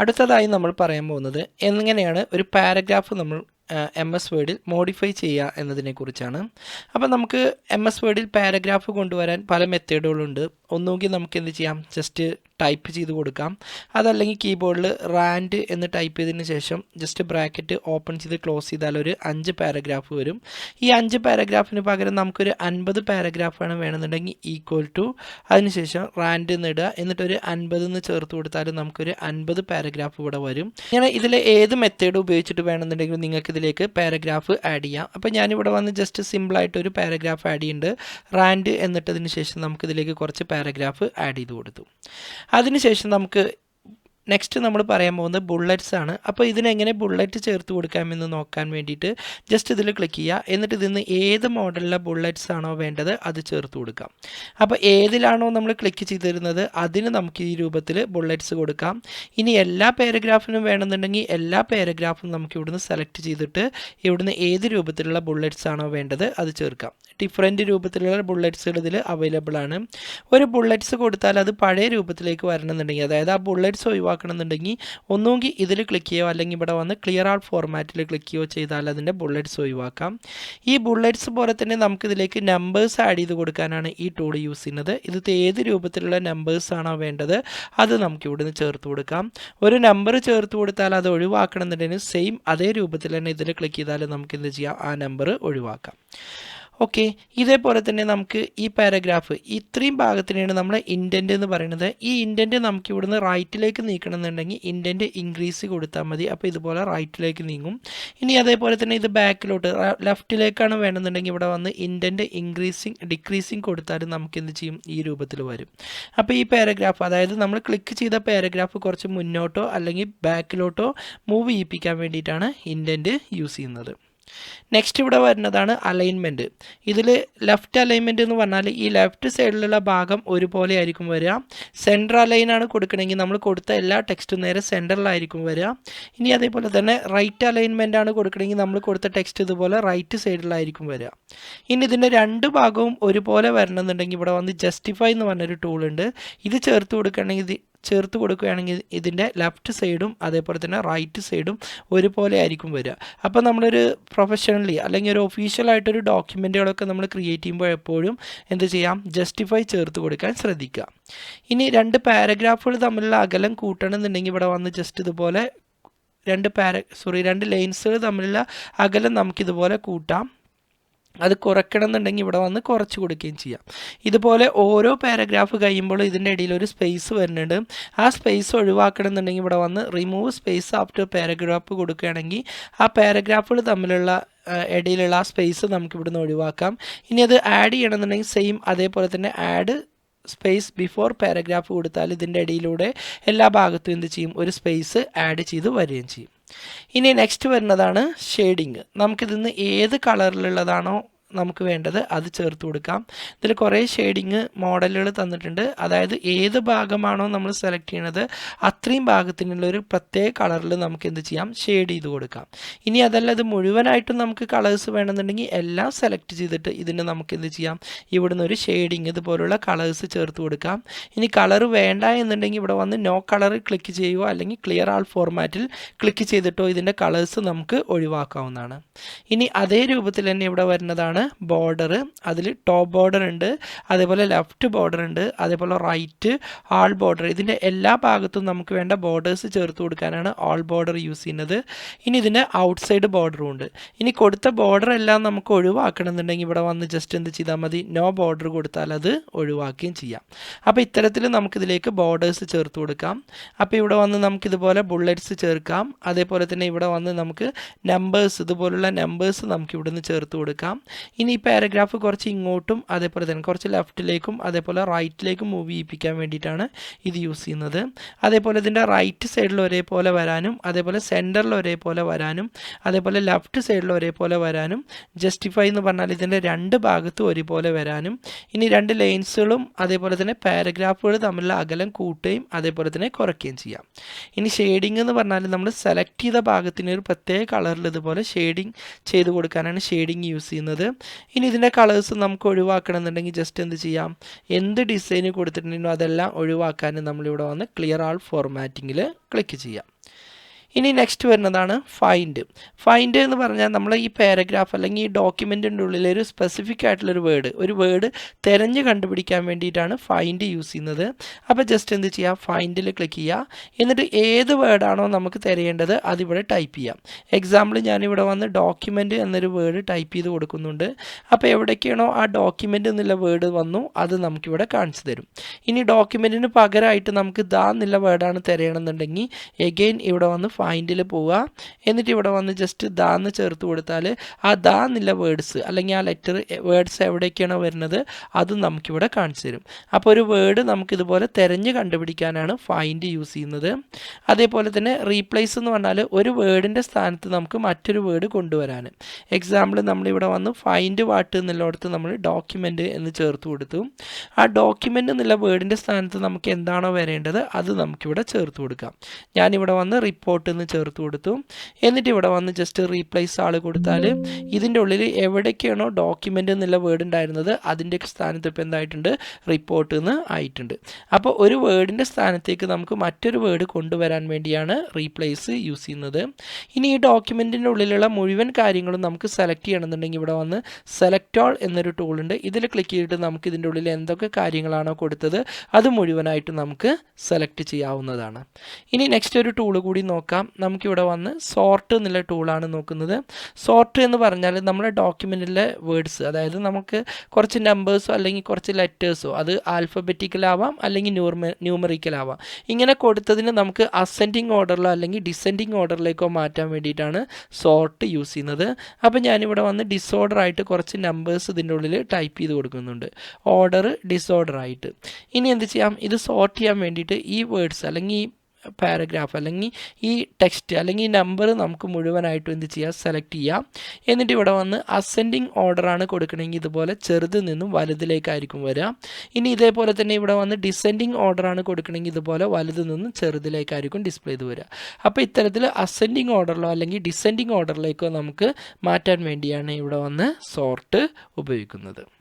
അടുത്തതായി നമ്മൾ പറയാൻ പോകുന്നത് എങ്ങനെയാണ് ഒരു പാരഗ്രാഫ് നമ്മൾ എം എസ് വേർഡിൽ മോഡിഫൈ ചെയ്യുക എന്നതിനെക്കുറിച്ചാണ്. അപ്പോൾ നമുക്ക് എം എസ് വേർഡിൽ പാരഗ്രാഫ് കൊണ്ടുവരാൻ പല മെത്തേഡുകളുണ്ട് ഒന്നുകിൽ നമുക്ക് എന്ത് ചെയ്യാം? ജസ്റ്റ് ടൈപ്പ് ചെയ്ത് കൊടുക്കാം. അതല്ലെങ്കിൽ കീബോർഡിൽ റാൻഡ് എന്ന് ടൈപ്പ് ചെയ്തതിന് ശേഷം ജസ്റ്റ് ബ്രാക്കറ്റ് ഓപ്പൺ ചെയ്ത് ക്ലോസ് ചെയ്താൽ ഒരു അഞ്ച് പാരഗ്രാഫ് വരും. ഈ അഞ്ച് പാരഗ്രാഫിന് പകരം നമുക്കൊരു അൻപത് പാരഗ്രാഫാണ് വേണമെന്നുണ്ടെങ്കിൽ ഈക്വൽ ടു അതിനുശേഷം റാൻഡ് എന്ന് ഇടുക. എന്നിട്ട് ഒരു അൻപത് എന്ന് ചേർത്ത് കൊടുത്താൽ നമുക്കൊരു അൻപത് പാരഗ്രാഫ് ഇവിടെ വരും. ഇങ്ങനെ ഇതിൽ ഏത് മെത്തേഡ് ഉപയോഗിച്ചിട്ട് വേണമെന്നുണ്ടെങ്കിലും നിങ്ങൾക്ക് ഇതിലേക്ക് പാരഗ്രാഫ് ആഡ് ചെയ്യാം. അപ്പോൾ ഞാനിവിടെ വന്ന് ജസ്റ്റ് സിമ്പിളായിട്ട് ഒരു പാരഗ്രാഫ് ആഡ് ചെയ്യുന്നുണ്ട്. റാൻഡ് എന്നിട്ടതിന് ശേഷം നമുക്കിതിലേക്ക് കുറച്ച് പാരഗ്രാഫ് ആഡ് ചെയ്ത് കൊടുത്തു. അതിനുശേഷം നമുക്ക് നെക്സ്റ്റ് നമ്മൾ പറയാൻ പോകുന്നത് ബുള്ളറ്റ്സ് ആണ്. അപ്പോൾ ഇതിനെങ്ങനെ ബുള്ളറ്റ് ചേർത്ത് കൊടുക്കാമെന്ന് നോക്കാൻ വേണ്ടിയിട്ട് ജസ്റ്റ് ഇതിൽ ക്ലിക്ക് ചെയ്യുക. എന്നിട്ട് ഇതിന്ന് ഏത് മോഡലിലെ ബുള്ളറ്റ്സ് ആണോ വേണ്ടത് അത് ചേർത്ത് കൊടുക്കാം. അപ്പോൾ ഏതിലാണോ നമ്മൾ ക്ലിക്ക് ചെയ്തിരുന്നത് അതിന് നമുക്ക് ഈ രൂപത്തിൽ ബുള്ളറ്റ്സ് കൊടുക്കാം. ഇനി എല്ലാ പാരഗ്രാഫിനും വേണമെന്നുണ്ടെങ്കിൽ എല്ലാ പാരഗ്രാഫും നമുക്ക് ഇവിടുന്ന് സെലക്ട് ചെയ്തിട്ട് ഇവിടുന്ന് ഏത് രൂപത്തിലുള്ള ബുള്ളറ്റ്സ് ആണോ വേണ്ടത് അത് ചേർക്കാം. ഡിഫറെന്റ് രൂപത്തിലുള്ള ബുള്ളറ്റ്സുകൾ ഇതിൽ അവൈലബിൾ ആണ്. ഒരു ബുള്ളറ്റ്സ് കൊടുത്താൽ അത് പഴയ രൂപത്തിലേക്ക് വരണമെന്നുണ്ടെങ്കിൽ അതായത് ആ ബുള്ളറ്റ്സ് ഒഴിവാക്കണമെന്നുണ്ടെങ്കിൽ ഒന്നുകിൽ ഇതിൽ ക്ലിക്ക് ചെയ്യുക അല്ലെങ്കിൽ ഇവിടെ വന്ന് ക്ലിയർ ആൾ ഫോർമാറ്റിൽ ക്ലിക്ക് ചെയ്യുകയോ ചെയ്താൽ അതിന്റെ ബുള്ളറ്റ്സ് ഒഴിവാക്കാം. ഈ ബുള്ളറ്റ്സ് പോലെ തന്നെ നമുക്കിതിലേക്ക് നമ്പേഴ്സ് ആഡ് ചെയ്ത് കൊടുക്കാനാണ് ഈ ടൂൾ യൂസ് ചെയ്യുന്നത്. ഇത് ഏത് രൂപത്തിലുള്ള നമ്പേഴ്സ് ആണോ വേണ്ടത് അത് നമുക്ക് ഇവിടുന്ന് ചേർത്ത് കൊടുക്കാം. ഒരു നമ്പർ ചേർത്ത് കൊടുത്താൽ അത് ഒഴിവാക്കണമെന്നുണ്ടെങ്കിൽ സെയിം അതേ രൂപത്തിൽ തന്നെ ഇതിൽ ക്ലിക്ക് ചെയ്താൽ നമുക്ക് എന്ത് ചെയ്യാം? ആ നമ്പർ ഒഴിവാക്കാം. ഓക്കെ ഇതേപോലെ തന്നെ നമുക്ക് ഈ പാരഗ്രാഫ് ഇത്രയും ഭാഗത്തിനാണ് നമ്മൾ ഇന്റന്റ് എന്ന് പറയുന്നത്. ഈ ഇന്റന്റ് നമുക്ക് ഇവിടുന്ന് റൈറ്റിലേക്ക് നീക്കണമെന്നുണ്ടെങ്കിൽ ഇന്റന്റ് ഇൻക്രീസ് കൊടുത്താൽ മതി. അപ്പോൾ ഇതുപോലെ റൈറ്റിലേക്ക് നീങ്ങും. ഇനി അതേപോലെ തന്നെ ഇത് ബാക്കിലോട്ട് ലെഫ്റ്റിലേക്കാണ് വേണമെന്നുണ്ടെങ്കിൽ ഇവിടെ വന്ന് ഇന്റന്റ് ഇൻക്രീസിങ് ഡിക്രീസിങ് കൊടുത്താലും നമുക്ക് എന്ത് ചെയ്യും? ഈ രൂപത്തിൽ വരും. അപ്പോൾ ഈ പാരഗ്രാഫ് അതായത് നമ്മൾ ക്ലിക്ക് ചെയ്ത പാരഗ്രാഫ് കുറച്ച് മുന്നോട്ടോ അല്ലെങ്കിൽ ബാക്കിലോട്ടോ മൂവ് ചെയ്യിപ്പിക്കാൻ വേണ്ടിയിട്ടാണ് ഇന്റന്റ് യൂസ് ചെയ്യുന്നത്. നെക്സ്റ്റ് ഇവിടെ വരുന്നതാണ് അലൈൻമെന്റ് ഇതിൽ ലെഫ്റ്റ് അലൈൻമെന്റ് എന്ന് പറഞ്ഞാൽ ഈ ലെഫ്റ്റ് സൈഡിലുള്ള ഭാഗം ഒരുപോലെ ആയിരിക്കും വരിക. സെന്റർ അലൈനാണ് കൊടുക്കണമെങ്കിൽ നമ്മൾ കൊടുത്ത എല്ലാ ടെക്സ്റ്റും നേരെ സെന്ററിലായിരിക്കും വരിക. ഇനി അതേപോലെ തന്നെ റൈറ്റ് അലൈൻമെന്റ് ആണ് കൊടുക്കണമെങ്കിൽ നമ്മൾ കൊടുത്ത ടെക്സ്റ്റ് ഇതുപോലെ റൈറ്റ് സൈഡിലായിരിക്കും വരിക. ഇനി ഇതിന്റെ രണ്ട് ഭാഗവും ഒരുപോലെ വരണമെന്നുണ്ടെങ്കിൽ ഇവിടെ വന്ന് ജസ്റ്റിഫൈ എന്ന് പറഞ്ഞൊരു ടൂളുണ്ട് ഇത് ചേർത്ത് കൊടുക്കുകയാണെങ്കിൽ ഇത് ചേർത്ത് കൊടുക്കുകയാണെങ്കിൽ ഇതിന്റെ ലെഫ്റ്റ് സൈഡും അതേപോലെ തന്നെ റൈറ്റ് സൈഡും ഒരുപോലെ ആയിരിക്കും വരിക. അപ്പോൾ നമ്മളൊരു പ്രൊഫഷണലി അല്ലെങ്കിൽ ഒരു ഒഫീഷ്യലായിട്ടൊരു ഡോക്യുമെന്റുകളൊക്കെ നമ്മൾ ക്രിയേറ്റ് ചെയ്യുമ്പോൾ എപ്പോഴും എന്ത് ചെയ്യാം? ജസ്റ്റിഫൈ ചേർത്ത് കൊടുക്കാൻ ശ്രദ്ധിക്കുക. ഇനി രണ്ട് പാരഗ്രാഫുകൾ തമ്മിലുള്ള അകലം കൂട്ടണമെന്നുണ്ടെങ്കിൽ ഇവിടെ വന്ന് ജസ്റ്റ് ഇതുപോലെ രണ്ട് പാര സോറി രണ്ട് ലൈൻസുകൾ തമ്മിലുള്ള അകലം നമുക്കിതുപോലെ കൂട്ടാം. അത് കുറയ്ക്കണം എന്നുണ്ടെങ്കിൽ ഇവിടെ വന്ന് കുറച്ച് കൊടുക്കുകയും ചെയ്യാം. ഇതുപോലെ ഓരോ പാരഗ്രാഫ് കഴിയുമ്പോൾ ഇതിന്റെ ഇടയിൽ ഒരു സ്പേസ് വരുന്നുണ്ട്. ആ സ്പേസ് ഒഴിവാക്കണം എന്നുണ്ടെങ്കിൽ ഇവിടെ വന്ന് റിമൂവ് സ്പേസ് ആഫ്റ്റർ പാരഗ്രാഫ് കൊടുക്കുകയാണെങ്കിൽ ആ പാരഗ്രാഫുകൾ തമ്മിലുള്ള ഇടയിലുള്ള ആ സ്പേസ് നമുക്ക് ഇവിടുന്ന് ഒഴിവാക്കാം. ഇനി അത് ആഡ് ചെയ്യണമെന്നുണ്ടെങ്കിൽ സെയിം അതേപോലെ തന്നെ ആഡ് സ്പേസ് ബിഫോർ പാരഗ്രാഫ് കൊടുത്താൽ ഇതിന്റെ ഇടയിലൂടെ എല്ലാ ഭാഗത്തും എന്ത് ചെയ്യും? ഒരു സ്പേസ് ആഡ് ചെയ്ത് വരികയും ചെയ്യും. ഇനി നെക്സ്റ്റ് വരുന്നതാണ് ഷെയ്ഡിങ് നമുക്കിതിന്ന് ഏത് കളറിലുള്ളതാണോ നമുക്ക് വേണ്ടത് അത് ചേർത്ത് കൊടുക്കാം. ഇതിൽ കുറേ ഷെയ്ഡിങ് മോഡലുകൾ തന്നിട്ടുണ്ട്. അതായത് ഏത് ഭാഗമാണോ നമ്മൾ സെലക്ട് ചെയ്യണത് അത്രയും ഭാഗത്തിനുള്ള ഒരു പ്രത്യേക കളറിൽ നമുക്ക് എന്ത് ചെയ്യാം? ഷെയ്ഡ് ചെയ്ത് കൊടുക്കാം. ഇനി അതല്ല ഇത് മുഴുവനായിട്ടും നമുക്ക് കളേഴ്സ് വേണമെന്നുണ്ടെങ്കിൽ എല്ലാം സെലക്ട് ചെയ്തിട്ട് ഇതിന് നമുക്ക് എന്ത് ചെയ്യാം? ഇവിടുന്ന് ഒരു ഷെയ്ഡിങ് ഇതുപോലുള്ള കളേഴ്സ് ചേർത്ത് കൊടുക്കാം. ഇനി കളർ വേണ്ട എന്നുണ്ടെങ്കിൽ ഇവിടെ വന്ന് നോ കളർ ക്ലിക്ക് ചെയ്യുകയോ അല്ലെങ്കിൽ ക്ലിയർ ആൾ ഫോർമാറ്റിൽ ക്ലിക്ക് ചെയ്തിട്ടോ ഇതിന്റെ കളേഴ്സ് നമുക്ക് ഒഴിവാക്കാവുന്നതാണ്. ഇനി അതേ രൂപത്തിൽ തന്നെ ഇവിടെ വരുന്നതാണ് ബോർഡർ അതിൽ ടോപ്പ് ബോർഡർ ഉണ്ട് അതേപോലെ ലെഫ്റ്റ് ബോർഡർ ഉണ്ട് അതേപോലെ റൈറ്റ് ആൾ ബോർഡർ ഇതിന്റെ എല്ലാ ഭാഗത്തും നമുക്ക് വേണ്ട ബോർഡേഴ്സ് ചേർത്ത് കൊടുക്കാനാണ് ആൾ ബോർഡർ യൂസ് ചെയ്യുന്നത്. ഇനി ഇതിന്റെ ഔട്ട്സൈഡ് ബോർഡറും ഉണ്ട്. ഇനി കൊടുത്ത ബോർഡർ എല്ലാം നമുക്ക് ഒഴിവാക്കണമെന്നുണ്ടെങ്കിൽ ഇവിടെ വന്ന് ജസ്റ്റ് എന്ത് ചെയ്താൽ മതി നോ ബോർഡർ കൊടുത്താൽ അത് ഒഴിവാക്കുകയും ചെയ്യാം. അപ്പോൾ ഇത്തരത്തിൽ നമുക്കിതിലേക്ക് ബോർഡേഴ്സ് ചേർത്ത് കൊടുക്കാം. അപ്പോൾ ഇവിടെ വന്ന് നമുക്കിതുപോലെ ബുള്ളറ്റ്സ് ചേർക്കാം. അതേപോലെ തന്നെ ഇവിടെ വന്ന് നമുക്ക് നമ്പേഴ്സ് ഇതുപോലുള്ള നമ്പേഴ്സ് നമുക്ക് ഇവിടുന്ന് ചേർത്ത് കൊടുക്കാം. ഇനി ഈ പാരഗ്രാഫ് കുറച്ച് ഇങ്ങോട്ടും അതേപോലെ തന്നെ കുറച്ച് ലെഫ്റ്റിലേക്കും അതേപോലെ റൈറ്റിലേക്കും മൂവ് ചെയ്യിപ്പിക്കാൻ വേണ്ടിയിട്ടാണ് ഇത് യൂസ് ചെയ്യുന്നത്. അതേപോലെ ഇതിന്റെ റൈറ്റ് സൈഡിൽ ഒരേപോലെ വരാനും അതേപോലെ സെന്ററിൽ ഒരേപോലെ വരാനും അതേപോലെ ലെഫ്റ്റ് സൈഡിൽ ഒരേപോലെ വരാനും ജസ്റ്റിഫൈ എന്ന് പറഞ്ഞാൽ ഇതിന്റെ രണ്ട് ഭാഗത്തും ഒരുപോലെ വരാനും ഇനി രണ്ട് ലൈൻസുകളും അതേപോലെ തന്നെ പാരഗ്രാഫുകൾ തമ്മിലുള്ള അകലം കൂട്ടുകയും അതേപോലെ തന്നെ കുറയ്ക്കുകയും ചെയ്യാം. ഇനി ഷെയ്ഡിംഗ് എന്ന് പറഞ്ഞാൽ നമ്മൾ സെലക്ട് ചെയ്ത ഭാഗത്തിന് ഒരു പ്രത്യേക കളറിൽ ഇതുപോലെ ഷെയ്ഡിങ് ചെയ്ത് കൊടുക്കാനാണ് ഷെയ്ഡിങ് യൂസ് ചെയ്യുന്നത്. ഇനി ഇതിന്റെ കളേഴ്സ് നമുക്ക് ഒഴിവാക്കണം എന്നുണ്ടെങ്കിൽ ജസ്റ്റ് എന്ത് ചെയ്യാം? എന്ത് ഡിസൈന് കൊടുത്തിട്ടുണ്ടെങ്കിലും അതെല്ലാം ഒഴിവാക്കാൻ നമ്മളിവിടെ വന്ന് ക്ലിയർ ആൾ ഫോർമാറ്റിങ്ങിൽ ക്ലിക്ക് ചെയ്യാം. ഇനി നെക്സ്റ്റ് വരുന്നതാണ് ഫൈൻഡ് ഫൈൻഡ് എന്ന് പറഞ്ഞാൽ നമ്മൾ ഈ പാരഗ്രാഫ് അല്ലെങ്കിൽ ഈ ഡോക്യുമെന്റിന്റെ ഉള്ളിൽ ഒരു സ്പെസിഫിക് ആയിട്ടുള്ളൊരു വേർഡ് ഒരു വേർഡ് തിരഞ്ഞ് കണ്ടുപിടിക്കാൻ വേണ്ടിയിട്ടാണ് ഫൈൻഡ് യൂസ് ചെയ്യുന്നത്. അപ്പോൾ ജസ്റ്റ് എന്ത് ചെയ്യുക ഫൈൻഡിൽ ക്ലിക്ക് ചെയ്യുക എന്നിട്ട് ഏത് വേർഡാണോ നമുക്ക് തിരയേണ്ടത് അതിവിടെ ടൈപ്പ് ചെയ്യാം. എക്സാമ്പിൾ ഞാനിവിടെ വന്ന് ഡോക്യുമെന്റ് എന്നൊരു വേർഡ് ടൈപ്പ് ചെയ്ത് കൊടുക്കുന്നുണ്ട്. അപ്പോൾ എവിടേക്കാണോ ആ ഡോക്യുമെന്റ് എന്നുള്ള വേർഡ് വന്നു അത് നമുക്കിവിടെ കാണിച്ചു തരും. ഇനി ഡോക്യുമെന്റിന് പകരമായിട്ട് നമുക്ക് ദാ എന്നുള്ള വേർഡാണ് തിരയണമെന്നുണ്ടെങ്കിൽ എഗെയിൻ ഇവിടെ വന്ന് ഫൈൻഡിൽ പോവുക എന്നിട്ട് ഇവിടെ വന്ന് ജസ്റ്റ് ദാ എന്ന് ചേർത്ത് കൊടുത്താൽ ആ ദാ എന്നുള്ള വേർഡ്സ് അല്ലെങ്കിൽ ആ ലെറ്റർ വേർഡ്സ് എവിടേക്കാണ് വരുന്നത് അതും നമുക്കിവിടെ കാണിച്ചു തരും. അപ്പോൾ ഒരു വേർഡ് നമുക്കിതുപോലെ തിരഞ്ഞ് കണ്ടുപിടിക്കാനാണ് ഫൈൻഡ് യൂസ് ചെയ്യുന്നത്. അതേപോലെ തന്നെ റീപ്ലേസ് എന്ന് പറഞ്ഞാൽ ഒരു വേർഡിന്റെ സ്ഥാനത്ത് നമുക്ക് മറ്റൊരു വേർഡ് കൊണ്ടുവരാൻ. എക്സാമ്പിൾ നമ്മളിവിടെ വന്ന് ഫൈൻഡ് വാട്ട് എന്നുള്ളിടത്ത് നമ്മൾ ഡോക്യുമെന്റ് എന്ന് ചേർത്ത് കൊടുത്തു. ആ ഡോക്യുമെന്റ് എന്നുള്ള വേർഡിന്റെ സ്ഥാനത്ത് നമുക്ക് എന്താണോ വരേണ്ടത് അത് നമുക്കിവിടെ ചേർത്ത് കൊടുക്കാം. ഞാനിവിടെ വന്ന് റിപ്പോർട്ട് എന്ന് ചേർത്ത് കൊടുത്തു. എന്നിട്ട് ഇവിടെ വന്ന് ജസ്റ്റ് റീപ്ലേസ് ആൾ കൊടുത്താൽ ഇതിന്റെ ഉള്ളിൽ എവിടേക്കാണോ ഡോക്യുമെന്റ് എന്നുള്ള വേർഡ് ഉണ്ടായിരുന്നത് അതിന്റെ സ്ഥാനത്ത് ഇപ്പോൾ എന്തായിട്ടുണ്ട്? റിപ്പോർട്ട് എന്ന് ആയിട്ടുണ്ട്. അപ്പോൾ ഒരു വേർഡിന്റെ സ്ഥാനത്തേക്ക് നമുക്ക് മറ്റൊരു വേർഡ് കൊണ്ടുവരാൻ വേണ്ടിയാണ് റീപ്ലേസ് യൂസ് ചെയ്യുന്നത്. ഇനി ഈ ഡോക്യുമെന്റിന്റെ ഉള്ളിലുള്ള മുഴുവൻ കാര്യങ്ങളും നമുക്ക് സെലക്ട് ചെയ്യണമെന്നുണ്ടെങ്കിൽ ഇവിടെ വന്ന് സെലക്ട് ഓൾ എന്നൊരു ടൂൾ ഉണ്ട്. ഇതിൽ ക്ലിക്ക് ചെയ്തിട്ട് നമുക്ക് ഇതിന്റെ ഉള്ളിൽ എന്തൊക്കെ കാര്യങ്ങളാണോ കൊടുത്തത് അത് മുഴുവനായിട്ട് നമുക്ക് സെലക്ട് ചെയ്യാവുന്നതാണ്. ഇനി നെക്സ്റ്റ് ഒരു ടൂൾ കൂടി നോക്കാം. നമുക്കിവിടെ വന്ന് സോർട്ട് എന്നുള്ള ടൂളാണ് നോക്കുന്നത്. സോർട്ട് എന്ന് പറഞ്ഞാൽ നമ്മുടെ ഡോക്യുമെന്റിലെ വേർഡ്സ് അതായത് നമുക്ക് കുറച്ച് നമ്പേഴ്സോ അല്ലെങ്കിൽ കുറച്ച് ലെറ്റേഴ്സോ അത് ആൽഫബറ്റിക്കലാവാം അല്ലെങ്കിൽ ന്യൂർമ ന്യൂമറിക്കലാവാം ഇങ്ങനെ കൊടുത്തതിന് നമുക്ക് അസെൻഡിങ് ഓർഡറിലോ അല്ലെങ്കിൽ ഡിസെൻഡിങ് ഓർഡറിലേക്കോ മാറ്റാൻ വേണ്ടിയിട്ടാണ് സോർട്ട് യൂസ് ചെയ്യുന്നത്. അപ്പോൾ ഞാനിവിടെ വന്ന് ഡിസോർഡർ ആയിട്ട് കുറച്ച് നമ്പേഴ്സ് ഇതിന്റെ ഉള്ളിൽ ടൈപ്പ് ചെയ്ത് കൊടുക്കുന്നുണ്ട്. ഓർഡർ ഡിസോർഡർ ആയിട്ട്. ഇനി എന്ത് ചെയ്യാം? ഇത് സോർട്ട് ചെയ്യാൻ വേണ്ടിയിട്ട് ഈ വേർഡ്സ് അല്ലെങ്കിൽ ഈ പാരഗ്രാഫ് അല്ലെങ്കിൽ ഈ ടെക്സ്റ്റ് അല്ലെങ്കിൽ ഈ നമ്പർ നമുക്ക് മുഴുവനായിട്ടും എന്ത് ചെയ്യാം? സെലക്ട് ചെയ്യാം. എന്നിട്ട് ഇവിടെ വന്ന് അസെൻഡിങ് ഓർഡറാണ് കൊടുക്കണമെങ്കിൽ ഇതുപോലെ ചെറുത് നിന്നും വലുതിലേക്കായിരിക്കും വരിക. ഇനി ഇതേപോലെ തന്നെ ഇവിടെ വന്ന് ഡിസെൻഡിങ് ഓർഡറാണ് കൊടുക്കണമെങ്കിൽ ഇതുപോലെ വലുത് നിന്നും ചെറുതിലേക്കായിരിക്കും ഡിസ്പ്ലേ ചെയ്ത് വരിക. അപ്പോൾ ഇത്തരത്തിൽ അസെൻഡിങ് ഓർഡറിലോ അല്ലെങ്കിൽ ഡിസെൻഡിങ് ഓർഡറിലേക്കോ നമുക്ക് മാറ്റാൻ വേണ്ടിയാണ് ഇവിടെ വന്ന് സോർട്ട് ഉപയോഗിക്കുന്നത്.